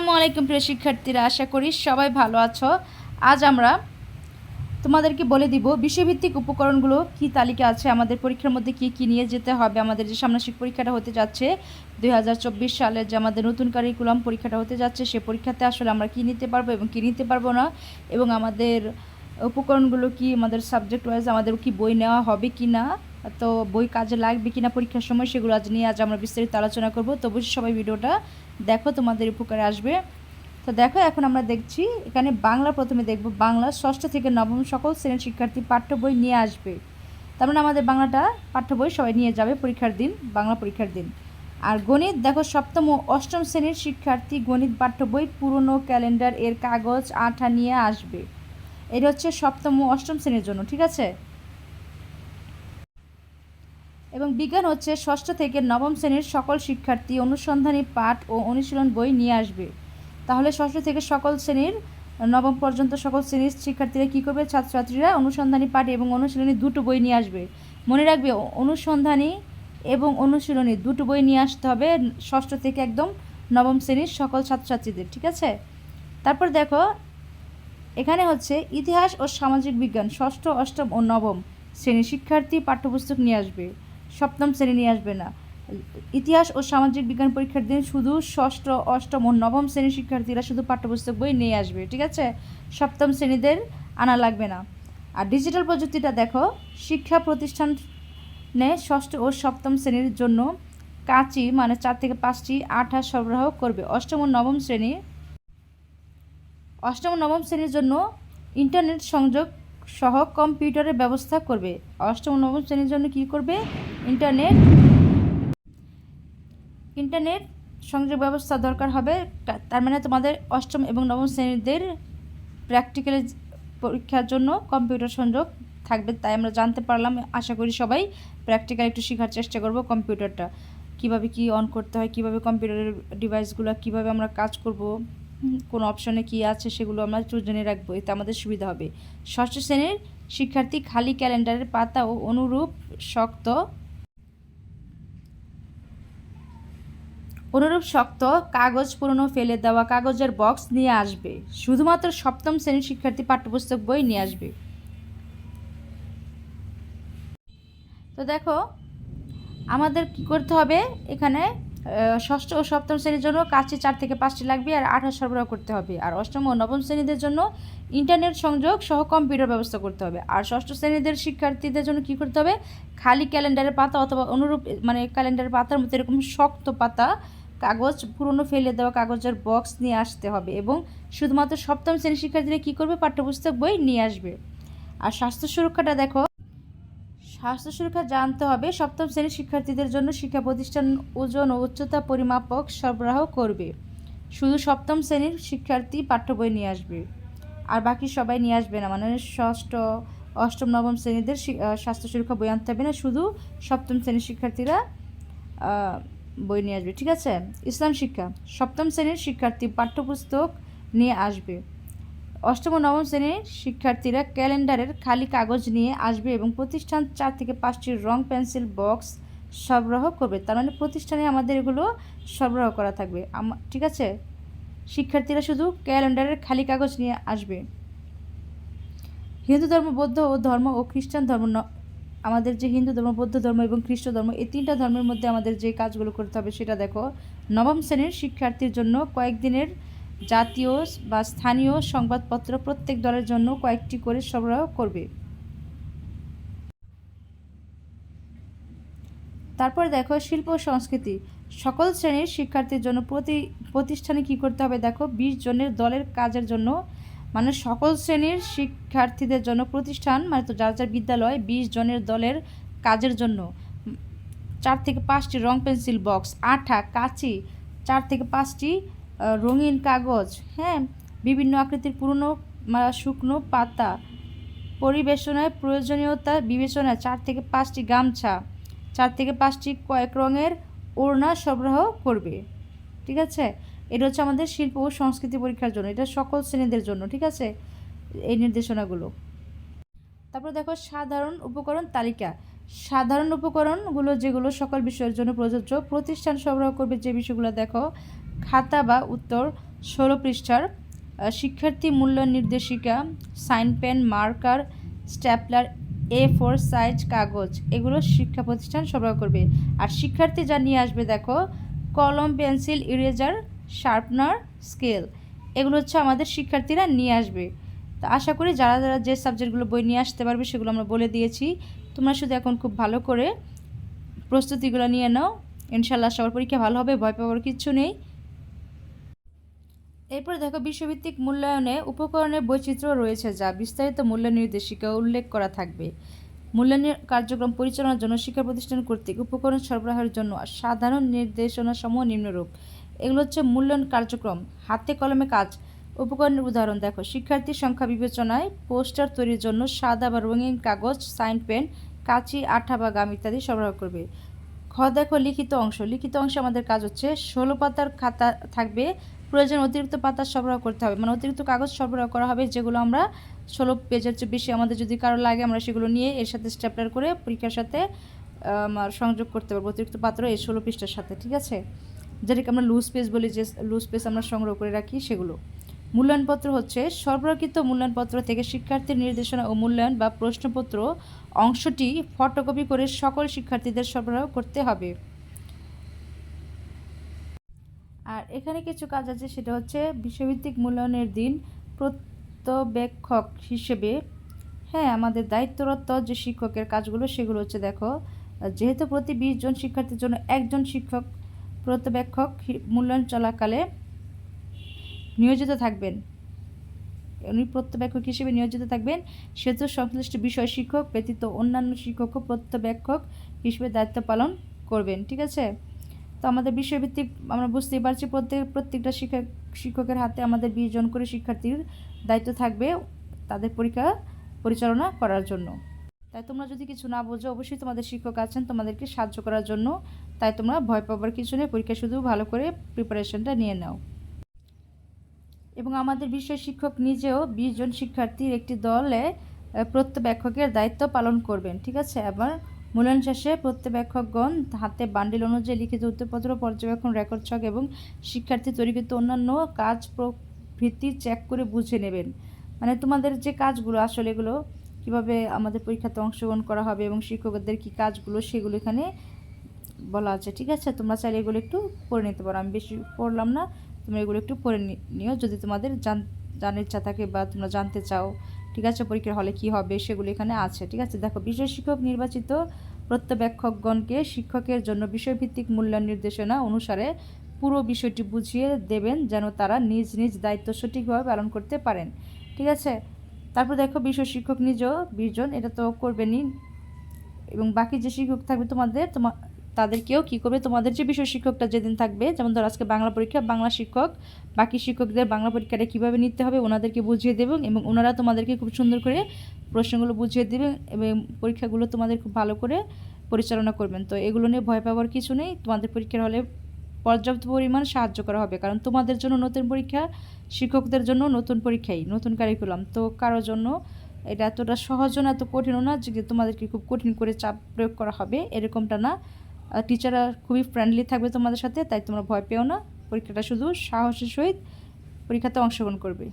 আসসালামু আলাইকুম প্রিয় শিক্ষার্থীরা, আশা করি সবাই ভালো আছো। আজ আমরা তোমাদেরকে বলে দিব বিষয়ভিত্তিক উপকরণগুলো কি তালিকা আছে, আমাদের পরীক্ষার মধ্যে কি কি নিয়ে যেতে হবে, আমাদের যে সামনাসিক পরীক্ষাটা হতে যাচ্ছে, দুই সালে যে আমাদের নতুন কারিকুলাম পরীক্ষাটা হতে যাচ্ছে, সে পরীক্ষাতে আসলে আমরা কি নিতে পারব এবং কি নিতে পারব না, এবং আমাদের উপকরণগুলো কি, আমাদের সাবজেক্ট ওয়াইজ আমাদের কি বই নেওয়া হবে কি না তো বই কাজে লাগবে কিনা পরীক্ষার সময় সেগুলো আজ নিয়ে আজ আমরা বিস্তারিত আলোচনা করব। তো অবশ্যই সবাই ভিডিওটা দেখো, তোমাদের উপকারে আসবে। তো দেখো, এখন আমরা দেখছি, এখানে বাংলা প্রথমে দেখব। বাংলা ষষ্ঠ থেকে নবম সকল শ্রেণির শিক্ষার্থী পাঠ্য বই নিয়ে আসবে। তার মানে আমাদের বাংলাটা পাঠ্য বই সবাই নিয়ে যাবে পরীক্ষার দিন, বাংলা পরীক্ষার দিন। আর গণিত, দেখো, সপ্তম ও অষ্টম শ্রেণির শিক্ষার্থী গণিত পাঠ্য বই পুরনো ক্যালেন্ডার এর কাগজ আঠা নিয়ে আসবে। এটা হচ্ছে সপ্তম ও অষ্টম শ্রেণির জন্য, ঠিক আছে? এবং বিজ্ঞান হচ্ছে ষষ্ঠ থেকে নবম শ্রেণির সকল শিক্ষার্থী অনুসন্ধানী পাঠ ও অনুশীলন বই নিয়ে আসবে। তাহলে ষষ্ঠ থেকে সকল শ্রেণির, নবম পর্যন্ত সকল শ্রেণির শিক্ষার্থীরা কী করবে? ছাত্রছাত্রীরা অনুসন্ধানী পাঠ এবং অনুশীলনী দুটো বই নিয়ে আসবে। মনে রাখবে, অনুসন্ধানী এবং অনুশীলনী দুটো বই নিয়ে আসতে হবে ষষ্ঠ থেকে একদম নবম শ্রেণির সকল ছাত্রছাত্রীদের, ঠিক আছে? তারপর দেখো, এখানে হচ্ছে ইতিহাস ও সামাজিক বিজ্ঞান, ষষ্ঠ, অষ্টম ও নবম শ্রেণির শিক্ষার্থী পাঠ্যপুস্তক নিয়ে আসবে। সপ্তম শ্রেণি নিয়ে আসবে না। ইতিহাস ও সামাজিক বিজ্ঞান পরীক্ষার দিন শুধু ষষ্ঠ, অষ্টম ও নবম শ্রেণির শিক্ষার্থীরা শুধু পাঠ্যপুস্তক বই নিয়ে আসবে, ঠিক আছে? সপ্তম শ্রেণীদের আনা লাগবে না। আর ডিজিটাল প্রযুক্তিটা দেখো, শিক্ষা প্রতিষ্ঠানে ষষ্ঠ ও সপ্তম শ্রেণির জন্য কাঁচি মানে চার থেকে পাঁচটি আঠা সরবরাহ করবে। অষ্টম ও নবম শ্রেণি, অষ্টম নবম শ্রেণির জন্য ইন্টারনেট সংযোগ সহ কম্পিউটারের ব্যবস্থা করবে। অষ্টম নবম শ্রেণির জন্য কী করবে? ইন্টারনেট ইন্টারনেট সংযোগ ব্যবস্থা দরকার হবে। তার মানে তোমাদের অষ্টম এবং নবম শ্রেণীদের প্র্যাকটিক্যালের পরীক্ষার জন্য কম্পিউটার সংযোগ থাকবে। তাই আমরা জানতে পারলাম, আশা করি সবাই প্র্যাকটিক্যাল একটু শেখার চেষ্টা করব কম্পিউটারটা কীভাবে কি অন করতে হয়, কীভাবে কম্পিউটারের ডিভাইসগুলো কীভাবে আমরা কাজ করব কোন অপশনে কি আছে সেগুলো আমরা জেনে রাখব, এতে আমাদের সুবিধা হবে। ষষ্ঠ শ্রেণির শিক্ষার্থী খালি ক্যালেন্ডারের পাতা ও অনুরূপ শক্ত অনুরূপ শক্ত কাগজ পুরনো ফেলে দেওয়া কাগজের বক্স নিয়ে আসবে। শুধুমাত্র সপ্তম শ্রেণির শিক্ষার্থী পাঠ্যপুস্তক বই নিয়ে আসবে। তো দেখো, আমাদের কি করতে হবে? এখানে ষষ্ঠ ও সপ্তম শ্রেণির জন্য কাছে চার থেকে পাঁচটি লাগবে আর আঠাশ সরবরাহ করতে হবে। আর অষ্টম ও নবম শ্রেণীদের জন্য ইন্টারনেট সংযোগ সহ কম্পিউটার ব্যবস্থা করতে হবে। আর ষষ্ঠ শ্রেণীদের শিক্ষার্থীদের জন্য কি করতে হবে? খালি ক্যালেন্ডারের পাতা অথবা অনুরূপ মানে ক্যালেন্ডারের পাতার মতো এরকম শক্ত পাতা কাগজ পুরনো ফেলে দেওয়া কাগজের বক্স নিয়ে আসতে হবে এবং শুধুমাত্র সপ্তম শ্রেণির শিক্ষার্থীরা কী করবে? পাঠ্যপুস্তক বই নিয়ে আসবে। আর স্বাস্থ্য সুরক্ষাটা দেখো। স্বাস্থ্য সুরক্ষা জানতে হবে। সপ্তম শ্রেণির শিক্ষার্থীদের জন্য শিক্ষা প্রতিষ্ঠান ওজন ও উচ্চতা পরিমাপক সরবরাহ করবে। শুধু সপ্তম শ্রেণির শিক্ষার্থী পাঠ্য বই নিয়ে আসবে। আর বাকি সবাই নিয়ে আসবে না। মানে ষষ্ঠ, অষ্টম, নবম শ্রেণীদের স্বাস্থ্য সুরক্ষা বই আনতে হবে না। শুধু সপ্তম শ্রেণির শিক্ষার্থীরা বই নিয়ে আসবে, ঠিক আছে? ইসলাম শিক্ষা, সপ্তম শ্রেণির শিক্ষার্থী পাঠ্যপুস্তক নিয়ে আসবে। অষ্টম নবম শ্রেণির শিক্ষার্থীরা ক্যালেন্ডারের খালি কাগজ নিয়ে আসবে এবং প্রতিষ্ঠান চার থেকে পাঁচটি রং পেন্সিল বক্স সরবরাহ করবে। তার মানে প্রতিষ্ঠানে আমাদের এগুলো সরবরাহ করা থাকবে। ঠিক আছে? শিক্ষার্থীরা শুধু ক্যালেন্ডারের খালি কাগজ নিয়ে আসবে। হিন্দু ধর্ম, বৌদ্ধ ও ধর্ম ও খ্রিস্টান ধর্ম আমাদের যে হিন্দু ধর্ম, বৌদ্ধ ধর্ম এবং খ্রিস্ট ধর্ম, এই তিনটা ধর্মের মধ্যে আমাদের যে কাজগুলো করতে হবে সেটা দেখো। নবম শ্রেণির শিক্ষার্থীর জন্য কয়েকদিনের জাতীয় বা স্থানীয় সংবাদপত্র প্রত্যেক দলের জন্য কয়েকটি করে সরবরাহ করবে। তারপর দেখো শিল্প সংস্কৃতি। সকল শ্রেণির শিক্ষার্থীর জন্য প্রতি প্রতিষ্ঠানে কি করতে হবে দেখো? বিশ জনের দলের কাজের জন্য মানে সকল শ্রেণির শিক্ষার্থীদের জন্য প্রতিষ্ঠান মানে তো যার যার বিদ্যালয়, বিশ জনের দলের কাজের জন্য। চার থেকে পাঁচটি রং পেন্সিল বক্স, আঠা, কাঁচি, চার থেকে পাঁচটি রঙিন কাগজ হ্যাঁ? বিভিন্ন আকৃতির পুরনো শুকনো পাতা, পরিবেশনায় প্রয়োজনীয়তা বিবেচনায় চার থেকে পাঁচটি গামছা, চার থেকে পাঁচটি কয়েক রঙের ওড়না সরবরাহ করবে। ঠিক আছে? এটা হচ্ছে আমাদের শিল্প ও সংস্কৃতি পরীক্ষার জন্য, এটা সকল শ্রেণীদের জন্য, ঠিক আছে? এই নির্দেশনাগুলো। তারপর দেখো, সাধারণ উপকরণ তালিকা। সাধারণ উপকরণগুলো যেগুলো সকল বিষয়ের জন্য প্রযোজ্য, প্রতিষ্ঠান সরবরাহ করবে যে বিষয়গুলো দেখো, খাতা বা উত্তর, ষোলো পৃষ্ঠার শিক্ষার্থী মূল্য নির্দেশিকা, sign pen, marker, stapler, A four size কাগজ, এগুলো শিক্ষা প্রতিষ্ঠান সরবরাহ করবে। আর শিক্ষার্থী যা নিয়ে আসবে দেখো, কলম, পেন্সিল, ইরেজার শার্পনার স্কেল এগুলো হচ্ছে আমাদের শিক্ষার্থীরা নিয়ে আসবে। তো আশা করি যারা যারা যে সাবজেক্টগুলো বই নিয়ে আসতে পারবে সেগুলো আমরা বলে দিয়েছি। তোমরা শুধু এখন খুব ভালো করে প্রস্তুতিগুলো নিয়ে নাও। ইনশাল্লাহ সবার পরীক্ষা ভালো হবে, ভয় পাওয়ার কিচ্ছু নেই। এরপর দেখো, বিশ্বভিত্তিক মূল্যায়নে উপকরণের বৈচিত্র্য রয়েছে যা বিস্তারিত মূল্য নির্দেশিকা উল্লেখ করা থাকবে। মূল্যায়নের কার্যক্রম পরিচালনার জন্য শিক্ষা প্রতিষ্ঠান কর্তৃক উপকরণ সরবরাহের জন্য সাধারণ নির্দেশনা সমূহ নিম্নরূপ। এগুলো হচ্ছে মূল্যায়ন কার্যক্রম। হাতে কলমে কাজ। উপকরণের উদাহরণ দেখো। শিক্ষার্থীর সংখ্যা বিবেচনায় পোস্টার তৈরির জন্য সাদা বা রঙিন কাগজ, সাইন পেন, কাঁচি, আঠা বা গাম ইত্যাদি সরবরাহ করবে। খ দেখো লিখিত অংশ। লিখিত অংশে আমাদের কাজ হচ্ছে ষোলো পাতার খাতা থাকবে। প্রয়োজন অতিরিক্ত পাতা সরবরাহ করতে হবে। মানে অতিরিক্ত কাগজ সরবরাহ করা হবে যেগুলো আমরা ষোলো পেজের চেয়ে বেশি আমাদের যদি কারও লাগে আমরা সেগুলো নিয়ে এর সাথে স্ট্যাপলার করে পরীক্ষার সাথে সংযোগ করতে পারব। অতিরিক্ত পাত্র এই ষোলো পৃষ্ঠার সাথে, ঠিক আছে? যেটাকে আমরা লুজ পেজ বলি, যে লুজ পেজ আমরা সংগ্রহ করে রাখি, সেগুলো। মূল্যায়নপত্র হচ্ছে, সরবরাহকৃত মূল্যায়নপত্র থেকে শিক্ষার্থীর নির্দেশনা ও মূল্যায়ন বা প্রশ্নপত্র অংশটি ফটোকপি করে সকল শিক্ষার্থীদের সরবরাহ করতে হবে। আর এখানে কিছু কাজ আছে, সেটা হচ্ছে বিশ্বভিত্তিক মূল্যায়নের দিন প্রত্যবেক্ষক হিসেবে হ্যাঁ আমাদের দায়িত্বরত যে শিক্ষকের কাজগুলো, সেগুলো হচ্ছে দেখো, যেহেতু প্রতি বিশ জন শিক্ষার্থীর জন্য একজন শিক্ষক প্রত্যবেক্ষক হি- মূল্যায়ন চলাকালে নিয়োজিত থাকবেন। উনি প্রত্যবেক্ষক হিসেবে নিয়োজিত থাকবেন। সেহেতু সংশ্লিষ্ট বিষয় শিক্ষক ব্যতীত অন্যান্য শিক্ষকও প্রত্যবেক্ষক হিসেবে দায়িত্ব পালন করবেন, ঠিক আছে? তো আমাদের বিষয়ভিত্তিক আমরা বুঝতেই পারছি প্রত্যেক প্রত্যেকটা শিক্ষক শিক্ষকের হাতে আমাদের বিশ জন করে শিক্ষার্থীর দায়িত্ব থাকবে তাদের পরীক্ষা পরিচালনা করার জন্য। তাই তোমরা যদি কিছু না বোঝো, অবশ্যই তোমাদের শিক্ষক আছেন, তোমাদেরকে সাহায্য করার জন্য তাই তোমরা ভয় পাবার কিছু নেই, পরীক্ষা শুধু ভালো করে প্রিপারেশনটা নিয়ে নাও। এবং আমাদের বিষয় শিক্ষক নিজেও বিশ জন শিক্ষার্থীর একটি দলে প্রত্যবেক্ষকের দায়িত্ব পালন করবেন, ঠিক আছে? আবার মূল্যায়ন শেষে প্রত্যবেক্ষকগণ হাতে বান্ডিল অনুযায়ী লিখিত উত্তরপত্র, পর্যবেক্ষণ রেকর্ড ছক এবং শিক্ষার্থী তৈরিকৃত অন্যান্য কাজ প্রভৃতি চেক করে বুঝে নেবেন। মানে তোমাদের যে কাজগুলো, আসলে এগুলো কীভাবে আমাদের পরীক্ষাতে অংশগ্রহণ করা হবে এবং শিক্ষকদের কি কাজগুলো, সেগুলো এখানে বলা আছে, ঠিক আছে? তোমরা চাইলে এগুলো একটু পড়ে নিতে পারো। আমি বেশি পড়লাম না, তোমরা এগুলো একটু পড়ে নিও। যদি তোমাদের জান, জানার ইচ্ছা থাকে বা তোমরা জানতে চাও, ঠিক আছে? পরীক্ষার হলে কি হবে সেগুলো এখানে আছে, ঠিক আছে? দেখো বিষয় শিক্ষক নির্বাচিত প্রত্যবেক্ষকগণকে শিক্ষকের জন্য বিষয়ভিত্তিক মূল্যায়ন নির্দেশনা অনুসারে পুরো বিষয়টি বুঝিয়ে দেবেন, যেন তারা নিজ নিজ দায়িত্ব সঠিকভাবে পালন করতে পারেন, ঠিক আছে? তারপর দেখো বিষয় শিক্ষক নিজেও বিশজন, এটা তো করবেনই। এবং বাকি যে শিক্ষক থাকবে তোমাদের তোমার তাদেরকেও কী করবে? তোমাদের যে বিষয় শিক্ষকটা যেদিন থাকবে, যেমন ধর আজকে বাংলা পরীক্ষা, বাংলা শিক্ষক, বাকি শিক্ষকদের বাংলা পরীক্ষাটা কীভাবে নিতে হবে ওনাদেরকে বুঝিয়ে দেবেন এবং ওনারা তোমাদেরকে খুব সুন্দর করে প্রশ্নগুলো বুঝিয়ে দেবেন এবং পরীক্ষাগুলো তোমাদের খুব ভালো করে পরিচালনা করবেন। তো এগুলো নিয়ে ভয় পাওয়ার কিছু নেই। তোমাদের পরীক্ষার হলে পর্যাপ্ত পরিমাণ সাহায্য করা হবে। কারণ তোমাদের জন্য নতুন পরীক্ষা, শিক্ষকদের জন্য নতুন পরীক্ষাই, নতুন কারিকুলাম তো কারোর জন্য এটা এতটা সহজও না, এত কঠিনও না যে তোমাদেরকে খুব কঠিন করে চাপ প্রয়োগ করা হবে। এরকমটা না। টিচাররা খুবই ফ্রেন্ডলি থাকবে তোমাদের সাথে, তাই তোমরা ভয় পেও না। পরীক্ষাটা শুধু সাহসের সহিত পরীক্ষাতে অংশগ্রহণ করবে।